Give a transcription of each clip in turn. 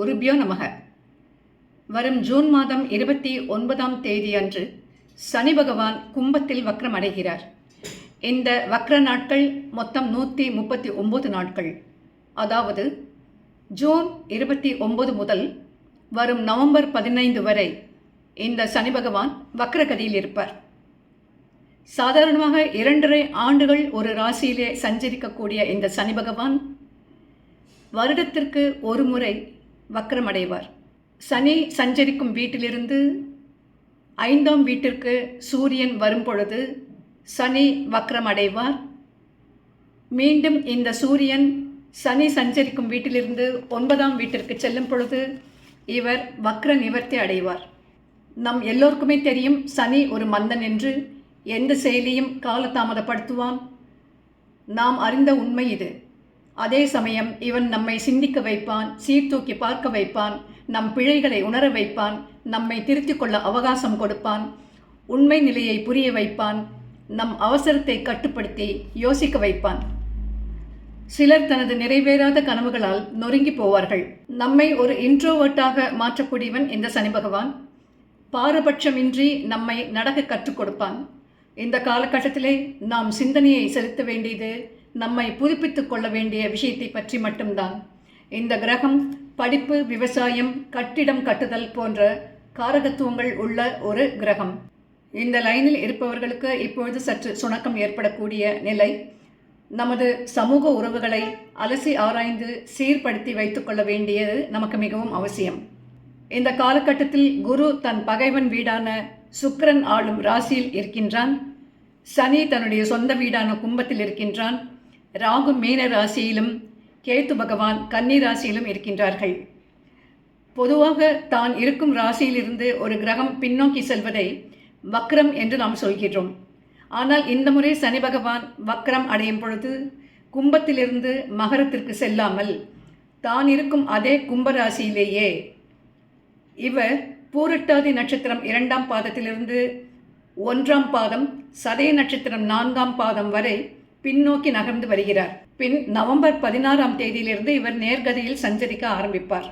குருபியோ நமக. வரும் ஜூன் மாதம் இருபத்தி ஒன்பதாம் தேதி அன்று சனி பகவான் கும்பத்தில் வக்ரம் அடைகிறார். இந்த வக்ர நாட்கள் மொத்தம் நூற்றி முப்பத்தி ஒம்பது நாட்கள். அதாவது ஜூன் இருபத்தி ஒம்பது முதல் வரும் நவம்பர் பதினைந்து வரை இந்த சனி பகவான் வக்ரகதியில் இருப்பார். சாதாரணமாக இரண்டரை ஆண்டுகள் ஒரு ராசியிலே சஞ்சரிக்கக்கூடிய இந்த சனி பகவான் வருடத்திற்கு ஒரு முறை வக்கரமடைவார். சனி சஞ்சரிக்கும் வீட்டிலிருந்து ஐந்தாம் வீட்டிற்கு சூரியன் வரும்பொழுது சனி வக்ரம் அடைவார் மீண்டும் இந்த சூரியன் சனி சஞ்சரிக்கும் வீட்டிலிருந்து ஒன்பதாம் வீட்டிற்கு செல்லும் பொழுது இவர் வக்ர நிவர்த்தி அடைவார். நம் எல்லோருக்குமே தெரியும் சனி ஒரு மந்தன் என்று எந்த செயலியும் காலதாமதப்படுத்துவான். நாம் அறிந்த உண்மை இது. அதே சமயம் இவன் நம்மை சிந்திக்க வைப்பான் சீர்தூக்கி பார்க்க வைப்பான் நம் பிழைகளை உணர வைப்பான் நம்மை திருத்திக் கொள்ள அவகாசம் கொடுப்பான் உண்மை நிலையை புரிய வைப்பான் நம் அவசரத்தை கட்டுப்படுத்தி யோசிக்க வைப்பான். சிலர் தனது நிறைவேறாத கனவுகளால் நொறுங்கி போவார்கள். நம்மை ஒரு இன்ட்ரோவர்ட்டாக மாற்றக்கூடியவன் இந்த சனி பகவான். பாரபட்சமின்றி நம்மை நடக்க கற்றுக் கொடுப்பான். இந்த காலகட்டத்திலே நாம் சிந்தனையை செலுத்த வேண்டியது நம்மை புதுப்பித்துக் கொள்ள வேண்டிய விஷயத்தை பற்றி மட்டும்தான். இந்த கிரகம் படிப்பு விவசாயம் கட்டிடம் கட்டுதல் போன்ற காரகத்துவங்கள் உள்ள ஒரு கிரகம். இந்த லைனில் இருப்பவர்களுக்கு இப்பொழுது சற்று சுணக்கம் ஏற்படக்கூடிய நிலை. நமது சமூக உறவுகளை அலசி ஆராய்ந்து சீர்படுத்தி வைத்துக்கொள்ள வேண்டியது நமக்கு மிகவும் அவசியம். இந்த காலகட்டத்தில் குரு தன் பகைவன் வீடான சுக்கரன் ஆளும் ராசியில் இருக்கின்றான். சனி தன்னுடைய சொந்த வீடான கும்பத்தில் இருக்கின்றான். ராகு மீன ராசியிலும் கேத்து பகவான் கன்னி ராசியிலும் இருக்கின்றார்கள். பொதுவாக தான் இருக்கும் ராசியிலிருந்து ஒரு கிரகம் பின்னோக்கி செல்வதை வக்ரம் என்று நாம் சொல்கிறோம் ஆனால் இந்த முறை சனி பகவான் வக்ரம் அடையும் பொழுது கும்பத்திலிருந்து மகரத்திற்கு செல்லாமல் தான் இருக்கும் அதே கும்பராசியிலேயே இவர் பூரட்டாதி நட்சத்திரம் இரண்டாம் பாதத்திலிருந்து ஒன்றாம் பாதம் சதய நட்சத்திரம் நான்காம் பாதம் வரை பின்னோக்கி நகர்ந்து வருகிறார். பின் நவம்பர் பதினாறாம் தேதியிலிருந்து இவர் நேர்கதியில் சஞ்சரிக்க ஆரம்பிப்பார்.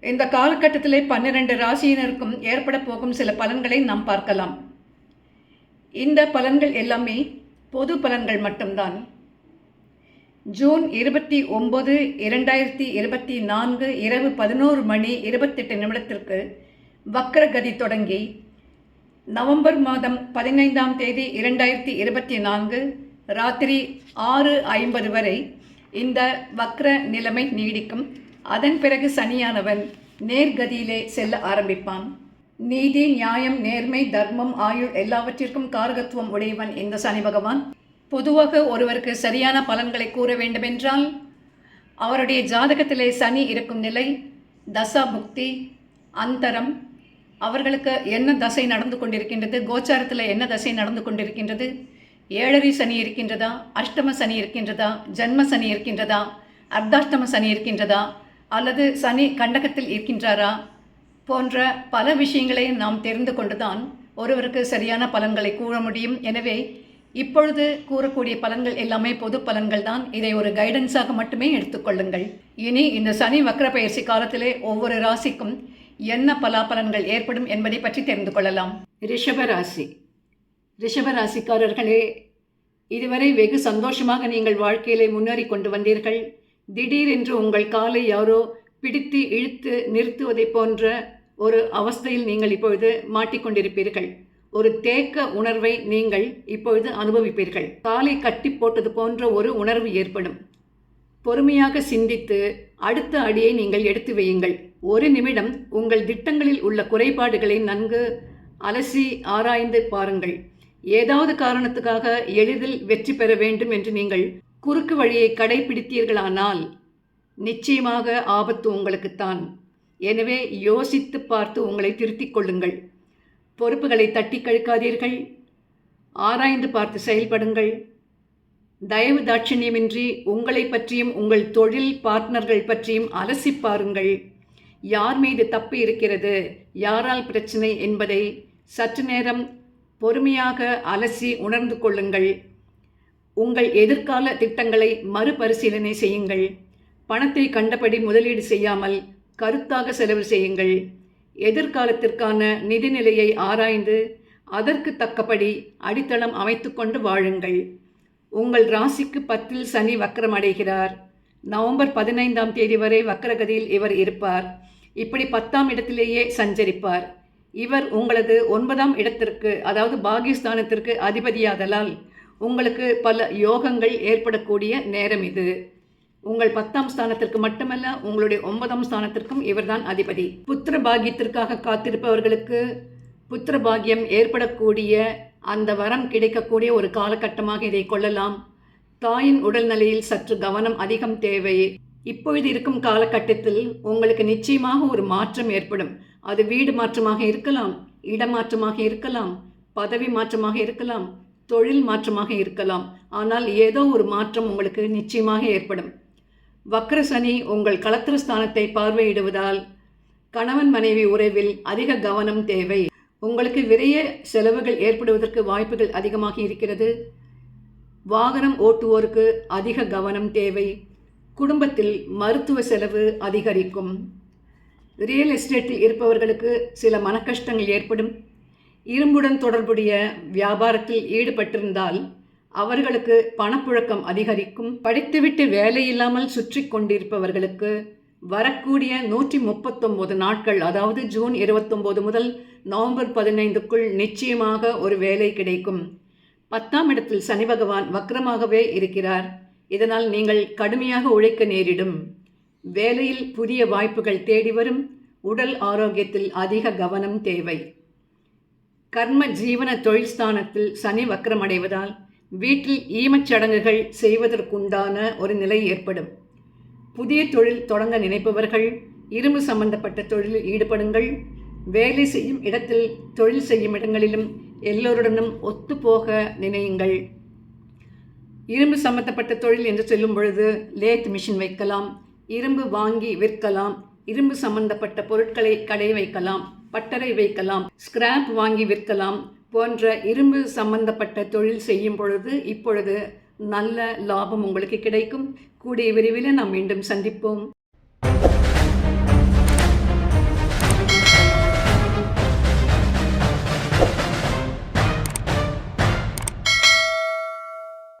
இந்த காலகட்டத்திலே பன்னிரண்டு ராசியினருக்கும் ஏற்பட போகும் சில பலன்களை நாம் பார்க்கலாம். இந்த பலன்கள் எல்லாமே பொது பலன்கள் மட்டும்தான். ஜூன் இருபத்தி ஒம்பது இரண்டாயிரத்தி இருபத்தி நான்கு இரவு பதினோரு மணி இருபத்தெட்டு நிமிடத்திற்கு வக்ரகதி தொடங்கி நவம்பர் மாதம் பதினைந்தாம் தேதி இரண்டாயிரத்தி இருபத்தி நான்கு ராத்திரி ஆறு ஐம்பது வரை இந்த வக்ர நிலைமை நீடிக்கும். அதன் பிறகு சனியானவன் நேர்கதியிலே செல்ல ஆரம்பிப்பான். நீதி நியாயம் நேர்மை தர்மம் ஆயுள் எல்லாவற்றிற்கும் காரகத்துவம் உடையவன் இந்த சனி பகவான். பொதுவாக ஒருவருக்கு சரியான பலன்களை கூற வேண்டுமென்றால் அவருடைய ஜாதகத்திலே சனி இருக்கும் நிலை தசா புக்தி அந்தரம் அவர்களுக்கு என்ன தசை நடந்து கொண்டிருக்கின்றது? கோச்சாரத்தில் என்ன தசை நடந்து கொண்டிருக்கின்றது? ஏழரை சனி இருக்கின்றதா? அஷ்டம சனி இருக்கின்றதா? ஜன்ம சனி இருக்கின்றதா? அர்த்தாஷ்டம சனி இருக்கின்றதா? அல்லது சனி கண்டகத்தில் இருக்கின்றாரா? போன்ற பல விஷயங்களை நாம் தெரிந்து கொண்டுதான் ஒருவருக்கு சரியான பலன்களை கூற முடியும். எனவே இப்பொழுது கூறக்கூடிய பலன்கள் எல்லாமே பொது பலன்கள் தான். இதை ஒரு கைடன்ஸாக மட்டுமே எடுத்துக்கொள்ளுங்கள் இனி இந்த சனி வக்ர பயிற்சி காலத்திலே ஒவ்வொரு ராசிக்கும் என்ன பலாபலன்கள் ஏற்படும் என்பதை பற்றி தெரிந்து கொள்ளலாம். ரிஷபராசி. ராசி ராசிக்காரர்களே இதுவரை வெகு சந்தோஷமாக நீங்கள் வாழ்க்கையிலே முன்னேறி கொண்டு வந்தீர்கள். திடீரென்று உங்கள் காலை யாரோ பிடித்து இழுத்து நிறுத்துவதை போன்ற ஒரு அவஸ்தையில் நீங்கள் இப்பொழுது மாட்டிக்கொண்டிருப்பீர்கள் ஒரு தேக்க உணர்வை நீங்கள் இப்பொழுது அனுபவிப்பீர்கள். காலை கட்டி போட்டது போன்ற ஒரு உணர்வு ஏற்படும். பொறுமையாக சிந்தித்து அடுத்த அடியை நீங்கள் எடுத்து வையுங்கள். ஒரு நிமிடம் உங்கள் திட்டங்களில் உள்ள குறைபாடுகளை நன்கு அலசி ஆராய்ந்து பாருங்கள். ஏதாவது காரணத்துக்காக எளிதில் வெற்றி பெற வேண்டும் என்று நீங்கள் குறுக்கு வழியை கடைபிடித்தீர்களானால் நிச்சயமாக ஆபத்து உங்களுக்குத்தான் எனவே யோசித்து பார்த்து உங்களை திருத்திக் கொள்ளுங்கள். பொறுப்புகளை தட்டி கழிக்காதீர்கள். ஆராய்ந்து பார்த்து செயல்படுங்கள். தயவு தாட்சணியமின்றி உங்களை பற்றியும் உங்கள் தொழில் பார்ட்னர்கள் பற்றியும் அலசி பாருங்கள். யார் மீது தப்பு இருக்கிறது? யாரால் பிரச்சனை என்பதை சற்று நேரம் பொறுமையாக அலசி உணர்ந்து கொள்ளுங்கள். உங்கள் எதிர்கால திட்டங்களை மறுபரிசீலனை செய்யுங்கள். பணத்தை கண்டபடி முதலீடு செய்யாமல் கருத்தாக செலவு செய்யுங்கள். எதிர்காலத்திற்கான நிதிநிலையை ஆராய்ந்து அதற்கு தக்கபடி அடித்தளம் அமைத்துக்கொண்டு வாழுங்கள். உங்கள் ராசிக்கு பத்தில் சனி வக்கரம் அடைகிறார். நவம்பர் பதினைந்தாம் தேதி வரை வக்கரகதியில் இவர் இருப்பார். இப்படி பத்தாம் இடத்திலேயே சஞ்சரிப்பார். இவர் உங்களது ஒன்பதாம் இடத்திற்கு அதாவது பாகிஸ்தானத்திற்கு அதிபதியாதலால் உங்களுக்கு பல யோகங்கள் ஏற்படக்கூடிய நேரம் இது. உங்கள் பத்தாம் ஸ்தானத்திற்கு மட்டுமல்ல உங்களுடைய ஒன்பதாம் ஸ்தானத்திற்கும் இவர்தான் அதிபதி. புத்திர பாகியத்திற்காக காத்திருப்பவர்களுக்கு புத்திர பாகியம் ஏற்படக்கூடிய அந்த வரம் கிடைக்கக்கூடிய ஒரு காலகட்டமாக இதை கொள்ளலாம். தாயின் உடல்நிலையில் சற்று கவனம் அதிகம் தேவை இப்பொழுது இருக்கும் காலகட்டத்தில் உங்களுக்கு நிச்சயமாக ஒரு மாற்றம் ஏற்படும். அது வீடு மாற்றமாக இருக்கலாம் இடமாற்றமாக இருக்கலாம் பதவி மாற்றமாக இருக்கலாம் தொழில் மாற்றமாக இருக்கலாம். ஆனால் ஏதோ ஒரு மாற்றம் உங்களுக்கு நிச்சயமாக ஏற்படும். வக்ர சனி உங்கள் களத்திர ஸ்தானத்தை பார்வையிடுவதால் கணவன் மனைவி உறவில் அதிக கவனம் தேவை. உங்களுக்கு விரைய செலவுகள் ஏற்படுவதற்கு வாய்ப்புகள் அதிகமாக இருக்கிறது. வாகனம் ஓட்டுவோருக்கு அதிக கவனம் தேவை. குடும்பத்தில் மருத்துவ செலவு அதிகரிக்கும். ரியல் எஸ்டேட்டில் இருப்பவர்களுக்கு சில மனக்கஷ்டங்கள் ஏற்படும். இரும்புடன் தொடர்புடைய வியாபாரத்தில் ஈடுபட்டிருந்தால் அவர்களுக்கு பணப்புழக்கம் அதிகரிக்கும். படித்துவிட்டு வேலையில்லாமல் சுற்றி கொண்டிருப்பவர்களுக்கு வரக்கூடிய நூற்றி முப்பத்தொம்போது நாட்கள் அதாவது ஜூன் இருபத்தொம்போது முதல் நவம்பர் பதினைந்துக்குள் நிச்சயமாக ஒரு வேலை கிடைக்கும். பத்தாம் இடத்தில் சனி பகவான் வக்ரமாகவே இருக்கிறார். இதனால் நீங்கள் கடுமையாக உழைக்க நேரிடும். வேலையில் புதிய வாய்ப்புகள் தேடி வரும். உடல் ஆரோக்கியத்தில் அதிக கவனம் தேவை. கர்ம ஜீவன தொழில் ஸ்தானத்தில் சனி வக்ரமடைவதால் வீட்டில் ஈமச்சடங்குகள் செய்வதற்குண்டான ஒரு நிலை ஏற்படும். புதிய தொழில் தொடங்க நினைப்பவர்கள் இரும்பு சம்பந்தப்பட்ட தொழிலில் ஈடுபடுங்கள். வேலை செய்யும் இடத்தில் தொழில் செய்யும் இடங்களிலும் எல்லோருடனும் ஒத்துப்போக நினையுங்கள். இரும்பு சம்பந்தப்பட்ட தொழில் என்று சொல்லும் பொழுது லேத் மிஷின் வைக்கலாம் இரும்பு வாங்கி விற்கலாம் இரும்பு சம்பந்தப்பட்ட பொருட்களை கடை வைக்கலாம் பட்டறை வைக்கலாம் ஸ்கிராப் வாங்கி விற்கலாம் போன்ற இரும்பு சம்பந்தப்பட்ட தொழில் செய்யும் பொழுது இப்பொழுது நல்ல லாபம் உங்களுக்கு கிடைக்கும். கூடிய விரைவில் நாம் மீண்டும் சந்திப்போம்.